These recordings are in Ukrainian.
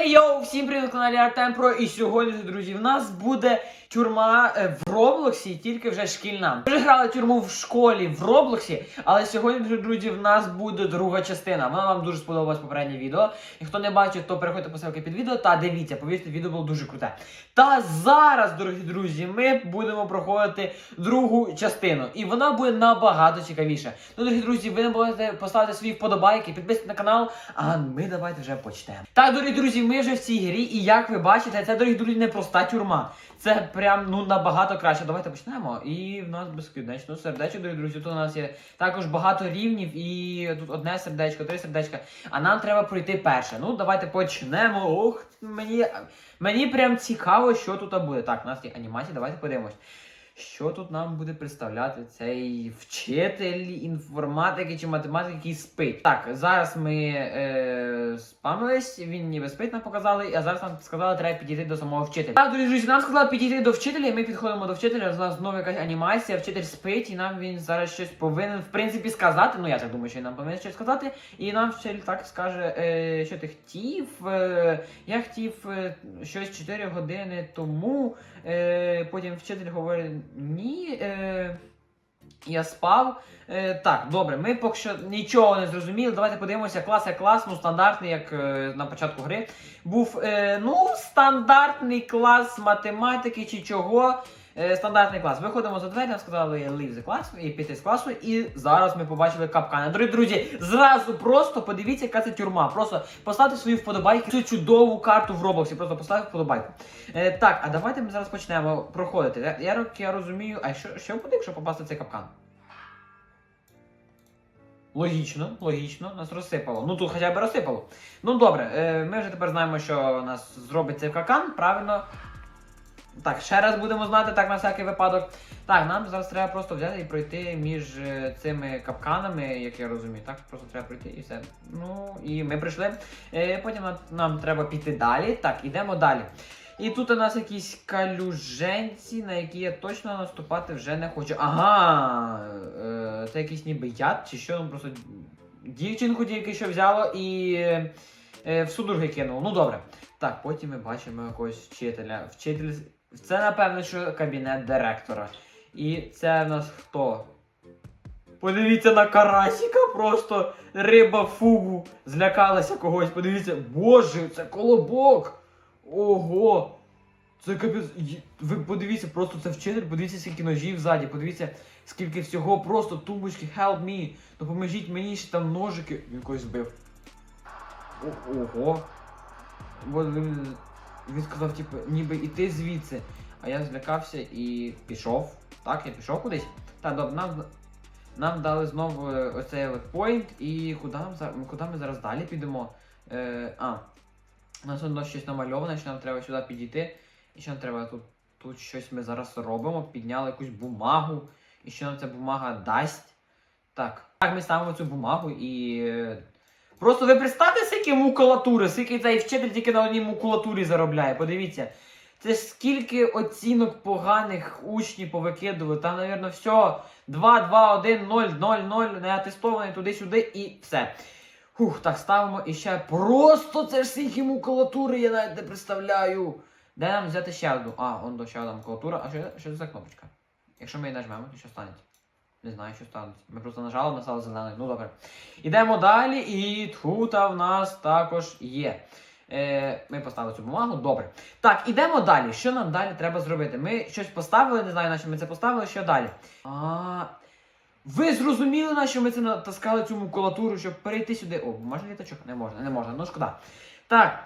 Ей йоу, всім привіт на каналі Артем Про. І сьогодні, друзі, в нас буде тюрма е, в Роблоксі, тільки вже шкільна. Ми вже грали тюрму в школі в Роблоксі, але сьогодні, друзі, в нас буде друга частина. Вона вам дуже сподобалась попереднє відео. І хто не бачив, то переходьте по ссылці під відео та дивіться, повірте, відео було дуже круте. Та зараз, дорогі друзі, ми будемо проходити другу частину. І вона буде набагато цікавіша. Ну, дорогі друзі, ви не можете поставити свої вподобайки, підписуйтесь на канал, а ми давайте вже почнемо. Так, дорогі друзі, ми вже в цій грі, і як ви бачите, це, дорогі друзі, не проста тюрма. Це прям ну набагато краще. Давайте почнемо. І в нас безкінечно сердечко, дорогі друзі. Тут у нас є також багато рівнів, і тут одне сердечко, три сердечка. А нам треба пройти перше. Ну, давайте почнемо. Ох, мені, мені прям цікаво, що тут буде. Так, у нас є анімація, давайте подивимось. Що тут нам буде представляти цей вчитель інформатики чи математики, який спить? Так, зараз ми е, спамились, він ніби спить нам показали, а зараз нам сказали, треба підійти до самого вчителя. Так, друзі, нам сказали підійти до вчителя, і ми підходимо до вчителя. Нас знову якась анімація, вчитель спить, і нам він зараз щось повинен, в принципі, сказати. Ну, я так думаю, що він нам повинен щось сказати. І нам вчитель так скаже, е, що ти хотів. Е, я хотів е, щось 4 години тому. Е, потім вчитель говорить: ні. Е, я спав. Е, так, добре, ми поки що нічого не зрозуміли. Давайте подивимося. Клас як клас, ну стандартний, як е, на початку гри. Був е, ну, стандартний клас математики чи чого. Е, стандартний клас. Виходимо за двері, нам сказали leave the class і піти з класу. І зараз ми побачили капкани. Дорогі друзі, зразу просто подивіться, яка це тюрма. Просто поставте свої вподобайки. Цю чудову карту в Роблоксі. Просто поставте вподобайку. Е, так, а давайте ми зараз почнемо проходити. Я, я, розумію, а що, що буде, якщо попасти цей капкан? Логічно, логічно, нас розсипало. Ну тут хоча б розсипало. Ну добре, е, ми вже тепер знаємо, що нас зробить цей капкан, правильно. Так, ще раз будемо знати, так на всякий випадок. Так, нам зараз треба просто взяти і пройти між е, цими капканами, як я розумію. Так, просто треба пройти і все. Ну, і ми прийшли. Е, потім нам, треба піти далі. Так, ідемо далі. І тут у нас якісь калюженці, на які я точно наступати вже не хочу. Ага, е, це якийсь ніби яд, чи що, ну просто дівчинку тільки що взяло і в судороги кинуло. Ну добре. Так, потім ми бачимо якогось вчителя. Вчитель. Це, напевно, що кабінет директора. І це в нас хто? Подивіться на карасіка, просто риба фугу. Злякалася когось. Подивіться, боже, це колобок. Ого! Це капець. Ви подивіться, просто це вчитель, подивіться, скільки ножів ззаді, подивіться, скільки всього, просто тумбочки, help me, допоможіть мені, ще там ножики. Він когось збив. Ого. Він, сказав, типу, ніби іти звідси. А я злякався і пішов. Так, я пішов кудись. Так, добре, нам, нам дали знову е, оцей от і куди, нам, куди ми зараз далі підемо? Е, а, у нас воно щось намальоване, що нам треба сюди підійти. І що нам треба тут, тут щось ми зараз робимо, підняли якусь бумагу. І що нам ця бумага дасть? Так. Так, ми ставимо цю бумагу і. Просто ви представте, скільки макулатури, скільки цей вчитель тільки на одній макулатурі заробляє. Подивіться. Це скільки оцінок поганих учнів повикидували. Там, напевно, все. 2, 2, 1, 0, 0, 0, не атестований туди-сюди і все. Фух, так ставимо і ще просто це ж скільки макулатури, я навіть не представляю. Де нам взяти ще одну? А, он до ще одна макулатура. А що, що це за кнопочка? Якщо ми її нажмемо, то що станеться? Не знаю, що станеться. Ми просто нажали, стала зеленою. Ну добре. Ідемо далі, і тут в нас також є. Е, ми поставили цю бумагу, добре. Так, ідемо далі. Що нам далі треба зробити? Ми щось поставили, не знаю, на що ми це поставили, що далі? А, ви зрозуміли, на що ми це натаскали цю макулатуру, щоб перейти сюди. О, можна літачок? Не можна, не можна, ну шкода. Так,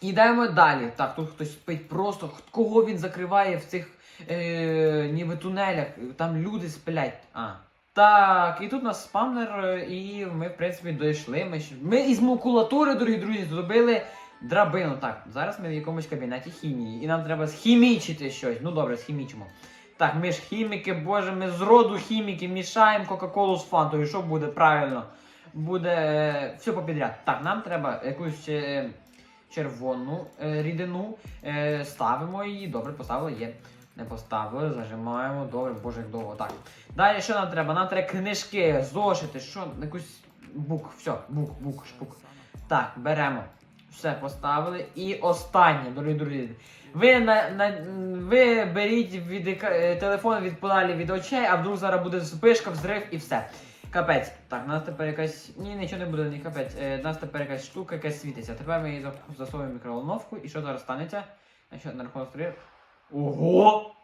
ідемо далі. Так, тут хтось спить просто. Кого він закриває в цих е, ніби тунелях? Там люди сплять. А. Так, і тут у нас спамнер, е, і ми, в принципі, дійшли. Ми, ми із макулатури, дорогі друзі, зробили драбину. Так, зараз ми в якомусь кабінеті хімії, і нам треба схімічити щось. Ну добре, схімічимо. Так, ми ж хіміки, боже, ми з роду хіміки мішаємо Кока-Колу з фантою. Що буде правильно? Буде е, все попідряд. Так, нам треба якусь е, червону е, рідину. Е, ставимо її. Добре, поставили, є. Не поставили, зажимаємо. Добре, боже, як довго. Так. Далі що нам треба? Нам треба книжки, зошити, що, якусь бук, все, бук, бук, шпук. Так, беремо. Все поставили. І останнє, дорогі друзі. Ви на, на ви беріть від е, телефон від подалі від очей, а вдруг зараз буде спишка, взрив і все. Капець. Так, у нас тепер якась. Ні, нічого не буде, ні капець. Е, у нас тепер якась штука, якась світиться. Тепер ми її засовуємо мікроволновку. І що зараз станеться? Що на рахунок стрілів? Ого!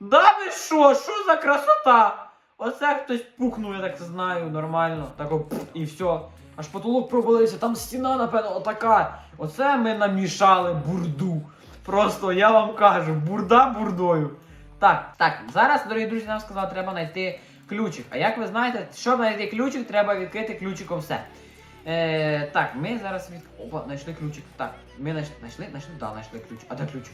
Да ви що? Що за красота? Оце хтось пухнув, я так знаю, нормально. Так о, і все. Аж потолок провалився, там стіна, напевно, отака. Оце ми намішали бурду. Просто я вам кажу, бурда бурдою. Так, так, зараз, дорогі друзі, нам сказали, треба знайти ключик. А як ви знаєте, щоб знайти ключик, треба відкрити ключиком все. Е, так, ми зараз від... Опа, знайшли ключик. Так, ми знайшли, знайшли, знайшли, да, знайшли ключик. А де ключик?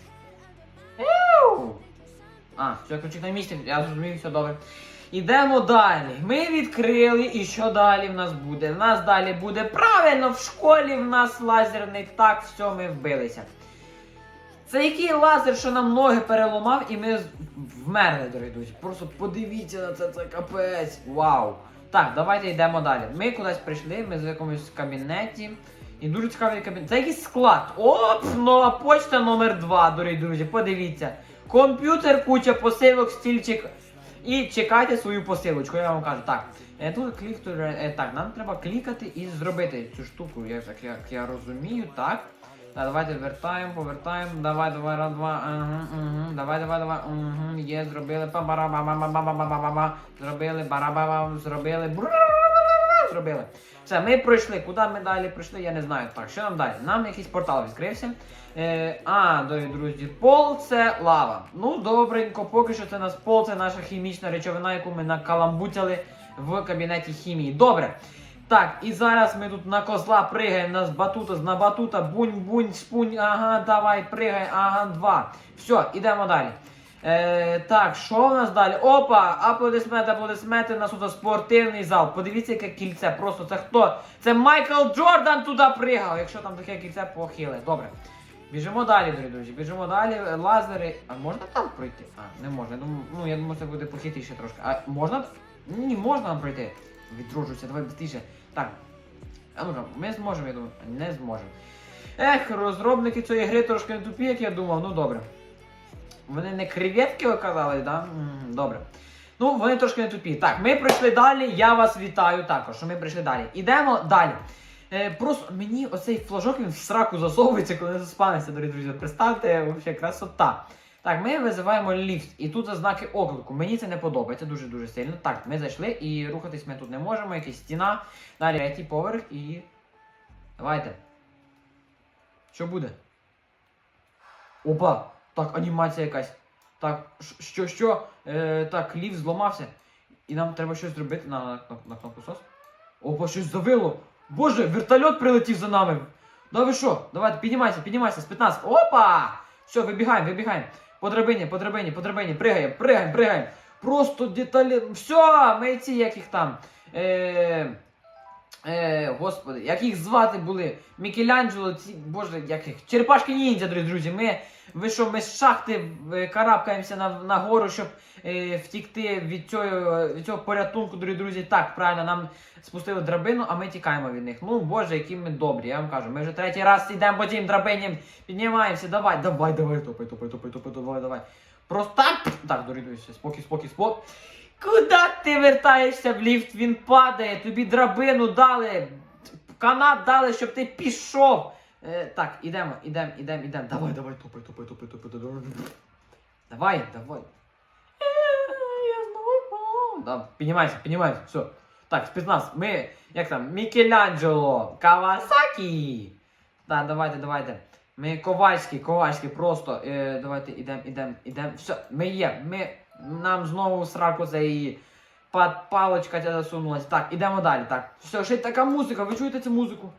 А, все, ключик на місці, я зрозумів, все добре. Ідемо далі. Ми відкрили, і що далі в нас буде? В нас далі буде правильно, в школі в нас лазерний, так, все, ми вбилися. Це який лазер, що нам ноги переламав, і ми з- вмерли, дорогі друзі. Просто подивіться на це, це капець. Вау. Так, давайте йдемо далі. Ми кудись прийшли, ми в якомусь кабінеті. І дуже цікавий кабінет. Це якийсь склад. Оп, нова почта номер 2, дорогі друзі. Подивіться. Комп'ютер, куча посилок, стільчик. І чекайте свою посилочку, я вам кажу. Так. Е, Тут клік, е, так, нам треба клікати і зробити цю штуку, як, як я розумію, так. Давайте вертаємо, повертаємо. Давай, давай, раз, два, ага, ага. Давай, давай, давай, ага. Є, зробили. Па-барабама. Зробили, барабама, зробили. Зробили. Все, ми пройшли. Куди ми далі пройшли, я не знаю. Так, що нам далі? Нам якийсь портал відкрився. Е, А, дорогі друзі, пол це лава. Ну, добренько, поки що це нас пол, це наша хімічна речовина, яку ми накаламбутяли в кабінеті хімії. Добре. Так, і зараз ми тут на козла пригаємо, на батута, на батута, бунь, бунь, спунь, ага, давай, пригай, ага, два. Все, ідемо далі. Е, так, що в нас далі? Опа! Аплодисменти, аплодисменти, у нас тут спортивний зал. Подивіться, яке кільце. Просто це хто? Це Майкл Джордан туди пригав, якщо там таке кільце похиле. Добре. Біжимо далі, дорогі друзі. Біжимо далі. Е, Лазери. А можна там пройти? А, не можна. Я думаю, ну я думаю, це буде похитріше трошки. А можна? Ні, можна нам пройти. Відроджуйся, давай быстріше. Так. Ну ми зможемо, я думаю. Не зможемо. Ех, розробники цієї гри трошки не тупі, як я думав, ну добре. Вони не креветки оказались, да? Добре. Ну, вони трошки не тупі. Так, ми прийшли далі. Я вас вітаю також, що ми прийшли далі. Ідемо далі. Е, просто мені оцей флажок він в сраку засовується, коли не заспаниться, дорогі друзі. Представте, взагалі, красота. Так, ми визиваємо ліфт, і тут знаки оклику. Мені це не подобається дуже-дуже сильно. Так, ми зайшли і рухатись ми тут не можемо, якась стіна. Далі третій поверх і. Давайте. Що буде? Опа! Так, анімація якась. Так, що, що? Е, так, ліфт зламався. І нам треба щось зробити на, на, на, на кнопку сос. Опа, щось завило. Боже, вертольот прилетів за нами. Да ви що? Давайте, піднімайся, піднімайся з 15. Опа! Все, вибігаємо, вибігаємо. По драбині, по драбині, по драбині. Пригаємо, пригаємо, пригаємо. Просто деталі. Все, ми ці як їх там. Е... Е, господи, як їх звати були? Мікеланджело, ці, боже, як їх. Черепашки ніндзя, дорогі друзі. Ми, ви що, ми з шахти е, карабкаємося на, на гору, щоб е, втікти від цього, від цього порятунку, дорогі друзі. Так, правильно, нам спустили драбину, а ми тікаємо від них. Ну, боже, які ми добрі, я вам кажу. Ми вже третій раз йдемо по тим драбиням, піднімаємося. Давай, давай, давай, топай, топай, топай, топай, давай, давай. Просто так. Так, дорогі друзі, спокій, спокій, спокій. Куда ти вертаєшся в ліфт? Він падає, тобі драбину дали, канат дали, щоб ти пішов. Е, так, ідемо, ідемо, ідемо, ідемо. Давай, давай, топай, топай, топай, топай, топай. Давай, давай. Е, Я знову. Да, піднімайся, піднімайся, все. Так, спецназ, ми, як там, Мікеланджело, Кавасакі. Так, давайте, давайте. Ми Ковальський, Ковальський, просто. Е, давайте ідемо, ідемо, ідемо. Все, ми є. Ми, нам знову сраку цей пад, паличка ця засунулась. Так, ідемо далі. Так. Все, ще така музика. Ви чуєте цю музику?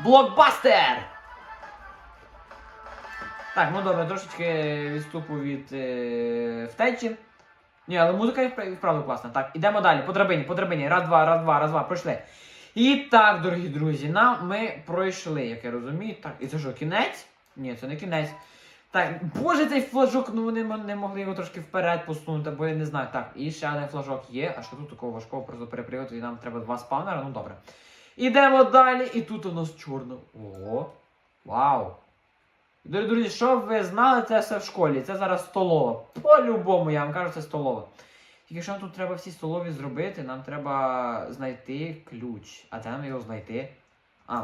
Блокбастер! Так, ну добре, трошечки відступу від е, втечі. Ні, але музика і вправду класна. Так, ідемо далі. По драбині, по драбині. Раз, два, раз, два, раз, два. Пройшли. І так, дорогі друзі, нам ми пройшли, як я розумію. Так, і це що, кінець? Ні, це не кінець. Так, боже, цей флажок, ну вони не могли його трошки вперед посунути, бо я не знаю. Так, і ще один флажок є. А що тут такого важкого просто перепригати, і нам треба два спавнера, ну добре. Ідемо далі, і тут у нас чорно. Ого. Вау. Дорогі друзі, що ви знали, це все в школі. Це зараз столова. По-любому, я вам кажу, це столова. Тільки що нам тут треба всі столові зробити, нам треба знайти ключ. А де нам його знайти? А.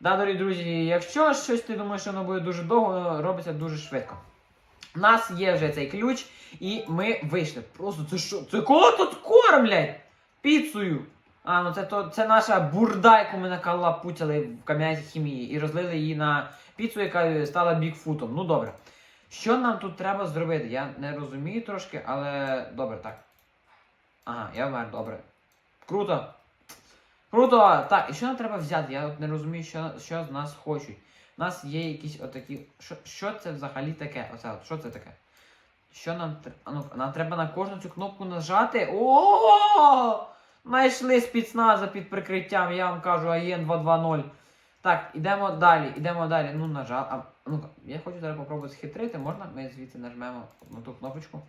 Да, дорогі друзі, якщо щось ти думаєш, що воно буде дуже довго, воно робиться дуже швидко. У нас є вже цей ключ, і ми вийшли. Просто це що? Це кого тут кормлять? Піцею. А, ну це то це наша бурда, яку ми накалапутяли в кам'яній хімії і розлили її на піцу, яка стала бікфутом. Ну добре. Що нам тут треба зробити? Я не розумію трошки, але добре, так. Ага, я вмер, добре. Круто. Круто! Так, і що нам треба взяти? Я от не розумію, що, що з нас хочуть. У нас є якісь отакі. Що, що це взагалі таке? Оце от, що це таке? Що нам? Ну, нам треба на кожну цю кнопку нажати. О! Знайшли спецназа під прикриттям, я вам кажу, АЄН 220. Так, ідемо далі, ідемо далі. Ну, нажав. А, ну, я хочу зараз попробувати схитрити. Можна? Ми звідси нажмемо на ту кнопочку.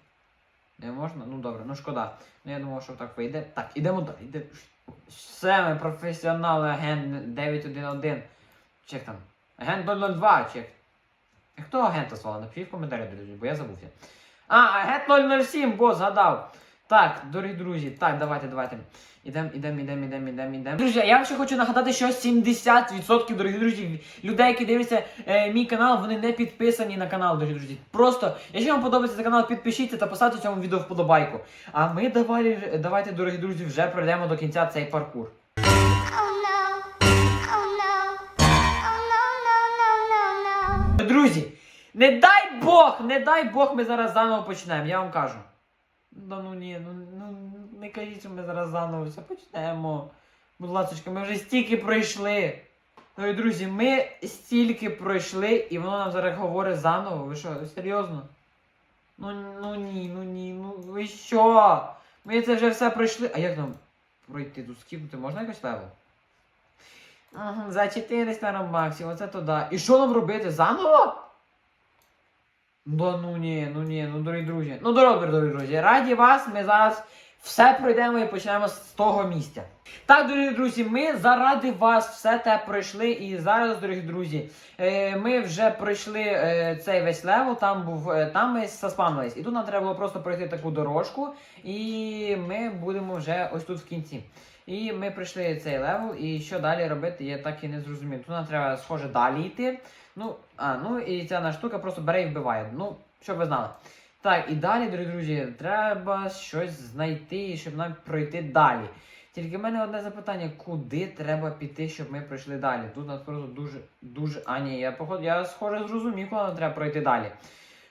Не можна? Ну добре, ну шкода. Ну я думав, що так вийде. Так, ідемо далі. Іде... Все, ми професіонали, агент 911. Чек там. Агент 002, чек. Хто агента звала? Напишіть в коментарі, друзі, бо я забувся. А, агент 007, бо згадав. Так, дорогі друзі, так, давайте, давайте. Ідемо, ідемо, ідемо, ідемо, ідемо, ідемо. Друзі, я вам ще хочу нагадати, що 70% дорогі друзі, людей, які дивляться е, мій канал, вони не підписані на канал, дорогі друзі. Просто, якщо вам подобається цей канал, підпишіться та поставте цьому відео вподобайку. А ми давай, давайте, дорогі друзі, вже пройдемо до кінця цей паркур. Oh. Oh. Oh. Друзі, не дай Бог, не дай Бог, ми зараз заново почнемо, я вам кажу. Да ну ні, ну, ну не кажіть, що ми зараз заново все почнемо. Будь ласка, ми вже стільки пройшли. Ну і друзі, ми стільки пройшли, і воно нам зараз говорить заново. Ви що, серйозно? Ну, ну ні, ну ні, ну ви що? Ми це вже все пройшли. А як нам пройти тут скіпнути? Можна якось левел? За 400 на максимум, оце то да. І що нам робити? Заново? Да ну ні, ну ні, ну дорогі друзі. Ну добре, дорогі друзі. Раді вас, ми зараз все пройдемо і почнемо з того місця. Так, дорогі друзі, ми заради вас все те пройшли. І зараз, дорогі друзі, е, ми вже пройшли е, цей весь левел, там був, е, там ми заспамились. І тут нам треба було просто пройти таку дорожку, і ми будемо вже ось тут в кінці. І ми пройшли цей левел, і що далі робити, я так і не зрозумів. Тут нам треба, схоже, далі йти. Ну, а, ну і ця наша штука просто бере і вбиває. Ну, щоб ви знали. Так, і далі, дорогі друзі, треба щось знайти, щоб нам пройти далі. Тільки в мене одне запитання: куди треба піти, щоб ми пройшли далі? Тут нас просто дуже, дуже. А ні, я походу, я схоже зрозумів, куди нам треба пройти далі.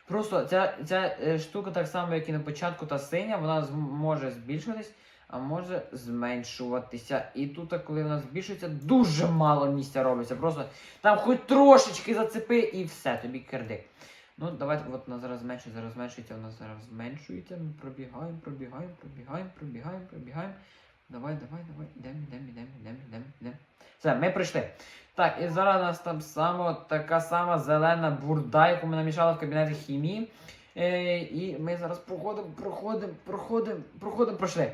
Просто ця, ця е, штука, так само, як і на початку, та синя, вона може збільшуватись, а може зменшуватися. І тут, коли вона збільшується, дуже мало місця робиться. Просто там хоч трошечки зацепи і все, тобі кирдик. Ну, давайте, от вона зараз зменшується, зараз зменшується, вона зараз зменшується. Ми пробігаємо, пробігаємо, пробігаємо, пробігаємо, пробігаємо. Давай, давай, давай, йдемо, йдемо, йдемо, йдемо, йдемо, йдемо. Все, ми прийшли. Так, і зараз у нас там само така сама зелена бурда, яку ми намішали в кабінеті хімії. Е, і ми зараз проходимо, проходимо, проходимо, проходимо, пройшли.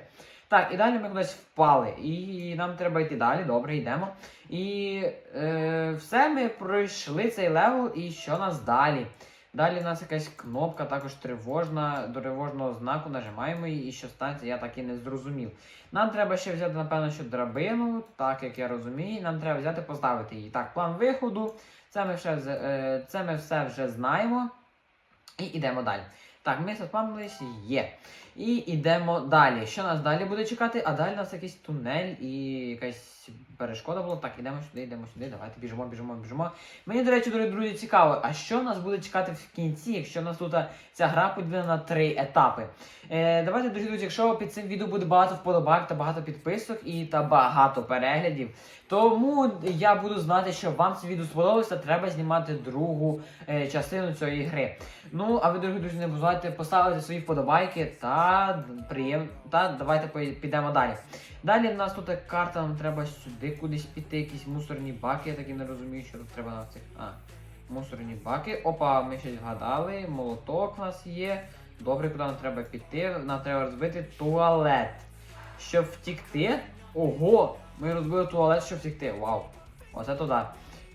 Так, і далі ми кудись впали. І нам треба йти далі, добре, йдемо. І е, все, ми пройшли цей левел, і що нас далі? Далі в нас якась кнопка, також тривожна, до тривожного знаку нажимаємо її, і що станеться, я так і не зрозумів. Нам треба ще взяти, напевно, що драбину, так як я розумію, нам треба взяти, поставити її. Так, план виходу, це ми, ще, е, це ми все вже знаємо. І йдемо далі. Так, ми заспамились, є. І йдемо далі. Що нас далі буде чекати? А далі у нас якийсь тунель і якась перешкода була. Так, йдемо сюди, йдемо сюди. Давайте біжимо, біжимо, біжимо. Мені, до речі, дорогі друзі, цікаво, а що нас буде чекати в кінці, якщо у нас тут ця гра поділена на три етапи. Е, давайте, дорогі друзі, якщо під цим відео буде багато вподобайок та багато підписок і та багато переглядів, тому я буду знати, що вам це відео сподобалося, треба знімати другу е, частину цієї гри. Ну, а ви, дорогі друзі, не забувайте поставити свої вподобайки та приєм... та давайте підемо далі. Далі в нас тут карта, нам треба сюди кудись піти, якісь мусорні баки, я так і не розумію, що тут треба на цих. А. Мусорні баки. Опа, ми щось згадали. Молоток у нас є. Добре, куди нам треба піти? Нам треба розбити туалет. Щоб втікти. Ого! Ми розбили туалет, щоб втікти. Вау. Оце туди.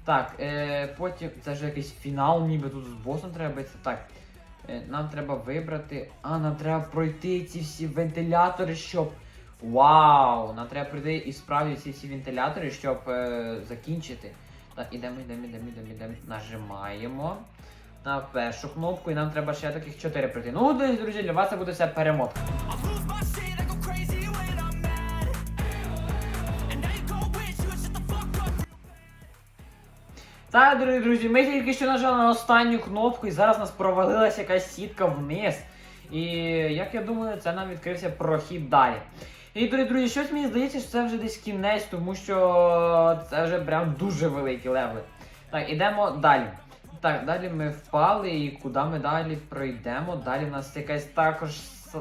Так, е, потім. Це вже якийсь фінал, ніби тут з босом треба битися. Так. Е, нам треба вибрати. А, нам треба пройти ці всі вентилятори, щоб. Вау! Нам треба пройти і справді ці всі вентилятори, щоб е, закінчити. Так, ідемо, ідемо, ідемо, ідемо, ідемо. Нажимаємо на першу кнопку, і нам треба ще таких 4 пройти. Ну, друзі, для вас це буде все перемотка. Так, дорогі друзі, ми тільки що нажали на останню кнопку, і зараз у нас провалилася якась сітка вниз. І як я думаю, це нам відкрився прохід далі. І, дорогі друзі, щось мені здається, що це вже десь кінець, тому що це вже прям дуже великі левели. Так, ідемо далі. Так, далі ми впали, і куди ми далі пройдемо? Далі в нас якась також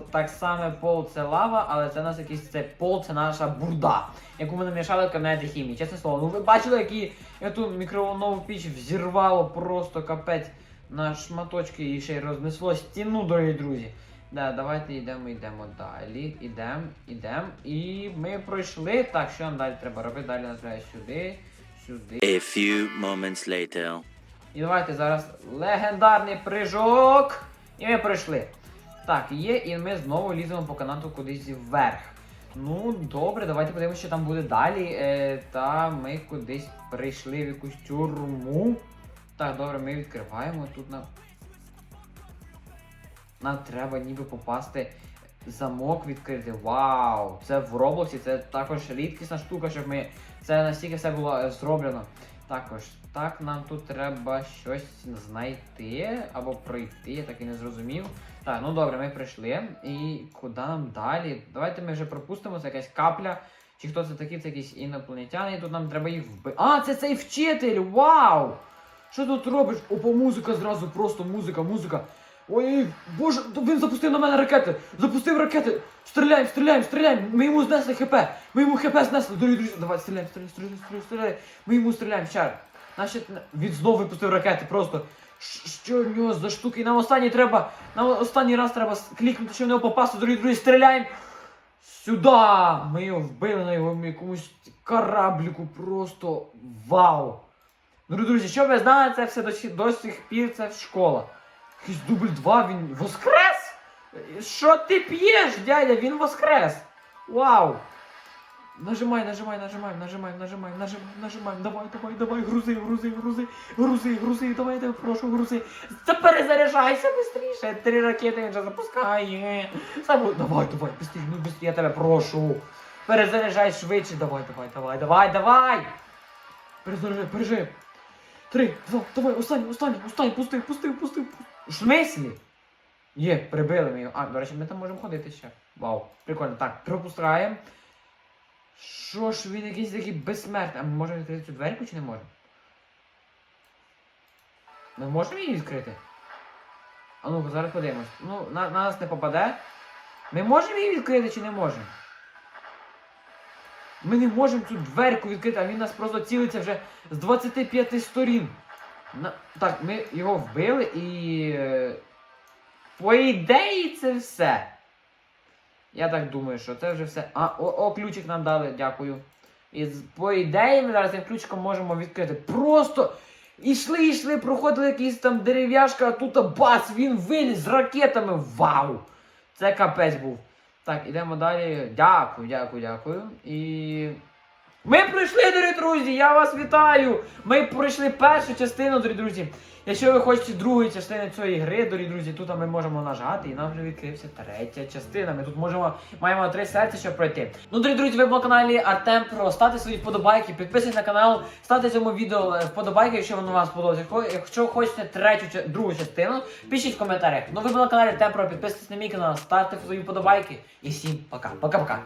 так саме пол це лава, але це у нас якийсь це пол, це наша бурда, яку ми намішали в кабінеті хімії. Чесне слово, ну ви бачили, які Эту мікроволнову піч взірвало просто капець на шматочки і ще й рознесло стіну, дорогі друзі. Да, давайте йдемо, йдемо далі. Ідемо, ідемо. І ми пройшли. Так, що нам далі треба робити? Далі нам треба сюди, сюди. A few moments later. І давайте зараз легендарний прыжок. І ми пройшли. Так, є, і ми знову ліземо по канату кудись вверх. Ну, добре, давайте подивимося, що там буде далі. Е, та ми кудись прийшли в якусь тюрму. Так, добре, ми відкриваємо тут на. Нам треба ніби попасти. Замок відкрити. Вау! Це в Роблоксі, це також рідкісна штука, щоб ми. Це настільки все було е, зроблено. Також, так, нам тут треба щось знайти або пройти, я так і не зрозумів. Так, ну добре, ми прийшли. І куди нам далі? Давайте ми вже пропустимо, це якась капля. Чи хто це такі, це якісь інопланетяни, і тут нам треба їх вбити. А, це цей вчитель! Вау! Що тут робиш? Опа, музика зразу, просто музика, музика. Ой, боже, він запустив на мене ракети! Запустив ракети! Стріляємо, стріляємо, стріляємо! Ми йому знесли хп! Ми йому хп знесли! Дорогі друзі, давай, стріляємо, стріляємо, стріляємо, стріляємо, стріляємо! Ми йому стріляємо, ще. Наші... Він знову випустив ракети, просто. Що в нього за штуки? Нам останній треба. Нам останній раз треба клікнути, щоб в нього попасти, дорогі друзі, стріляємо! Сюди! Ми його вбили на його якомусь корабліку, просто вау! Дорогі друзі, що ви знали, це все до, до сих пір це школа. Якийсь дубль 2, він воскрес? Що ти п'єш, дядя? Він воскрес! Вау! Нажимай, нажимай, нажимай, нажимай, нажимай, нажимай, нажимай, давай, давай, давай, грузи, грузи, грузи, грузи, грузи, давай, тебе прошу, грузи. Та перезаряджайся швидше, три ракети вже запускає. Сам- Давай, давай, быстрее, ну быстрее, я тебе прошу. Перезаряджай швидше, давай, давай, давай, давай, давай. Перезаряджай, перезаряджай. Три, два, давай, останній, останній, останній, пусти, пусти, пусти. В? Є, прибили ми його. А, до речі, ми там можемо ходити ще. Вау, прикольно. Так, пропускаємо. Що ж він якийсь такий безсмертний. А ми можемо відкрити цю дверку чи не можемо? Ми можемо її відкрити? А ну зараз подивимось. Ну, на, на нас не попаде. Ми можемо її відкрити чи не можемо? Ми не можемо цю дверку відкрити, а він нас просто цілиться вже з 25 сторін. На... Так, ми його вбили і. е, По ідеї це все. Я так думаю, що це вже все. А, о, о ключик нам дали, дякую. І по ідеї ми зараз цим ключиком можемо відкрити. Просто ішли, йшли, проходили якісь там дерев'яшка, а тут бац, він виліз з ракетами. Вау! Це капець був. Так, ідемо далі. Дякую, дякую, дякую. І. Ми пройшли, дорогі друзі! Я вас вітаю! Ми пройшли першу частину, дорогі друзі. Якщо ви хочете другої частини цієї гри, дорогі друзі, тут ми можемо нажати, і нам вже відкрився третя частина. Ми тут можемо маємо три серця, щоб пройти. Ну, дорогі друзі, ви на каналі Артем Про. Ставте свої вподобайки, підписуйтесь на канал, ставте цьому відео е, вподобайки, якщо воно вам сподобалося. Якщо- Якщо хочете третю другу частину, пишіть в коментарях. Ну, ви були на каналі Артем Про, підписуйтесь на мій канал, ставте свої вподобайки. І всім пока. Пока-пока.